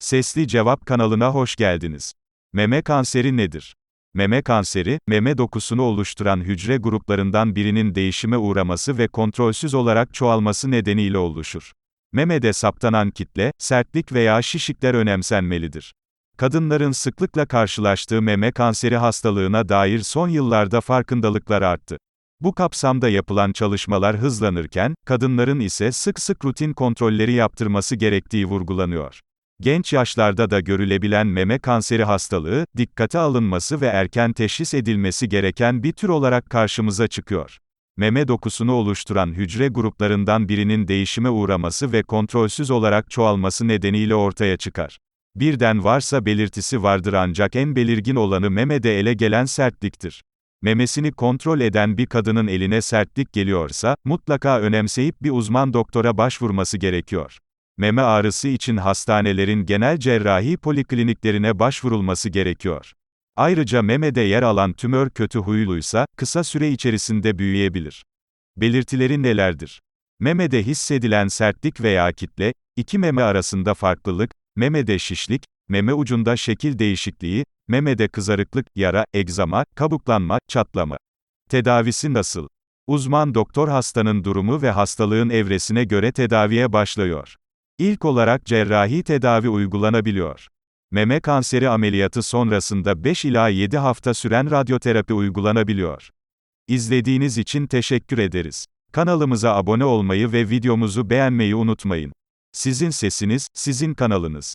Sesli Cevap kanalına hoş geldiniz. Meme kanseri nedir? Meme kanseri, meme dokusunu oluşturan hücre gruplarından birinin değişime uğraması ve kontrolsüz olarak çoğalması nedeniyle oluşur. Memede saptanan kitle, sertlik veya şişikler önemsenmelidir. Kadınların sıklıkla karşılaştığı meme kanseri hastalığına dair son yıllarda farkındalıklar arttı. Bu kapsamda yapılan çalışmalar hızlanırken, kadınların ise sık sık rutin kontrolleri yaptırması gerektiği vurgulanıyor. Genç yaşlarda da görülebilen meme kanseri hastalığı, dikkate alınması ve erken teşhis edilmesi gereken bir tür olarak karşımıza çıkıyor. Meme dokusunu oluşturan hücre gruplarından birinin değişime uğraması ve kontrolsüz olarak çoğalması nedeniyle ortaya çıkar. Birden varsa belirtisi vardır ancak en belirgin olanı memede ele gelen sertliktir. Memesini kontrol eden bir kadının eline sertlik geliyorsa, mutlaka önemseyip bir uzman doktora başvurması gerekiyor. Meme ağrısı için hastanelerin genel cerrahi polikliniklerine başvurulması gerekiyor. Ayrıca memede yer alan tümör kötü huyluysa, kısa süre içerisinde büyüyebilir. Belirtileri nelerdir? Memede hissedilen sertlik veya kitle, iki meme arasında farklılık, memede şişlik, meme ucunda şekil değişikliği, memede kızarıklık, yara, egzama, kabuklanma, çatlama. Tedavisi nasıl? Uzman doktor hastanın durumu ve hastalığın evresine göre tedaviye başlıyor. İlk olarak cerrahi tedavi uygulanabiliyor. Meme kanseri ameliyatı sonrasında 5 ila 7 hafta süren radyoterapi uygulanabiliyor. İzlediğiniz için teşekkür ederiz. Kanalımıza abone olmayı ve videomuzu beğenmeyi unutmayın. Sizin sesiniz, sizin kanalınız.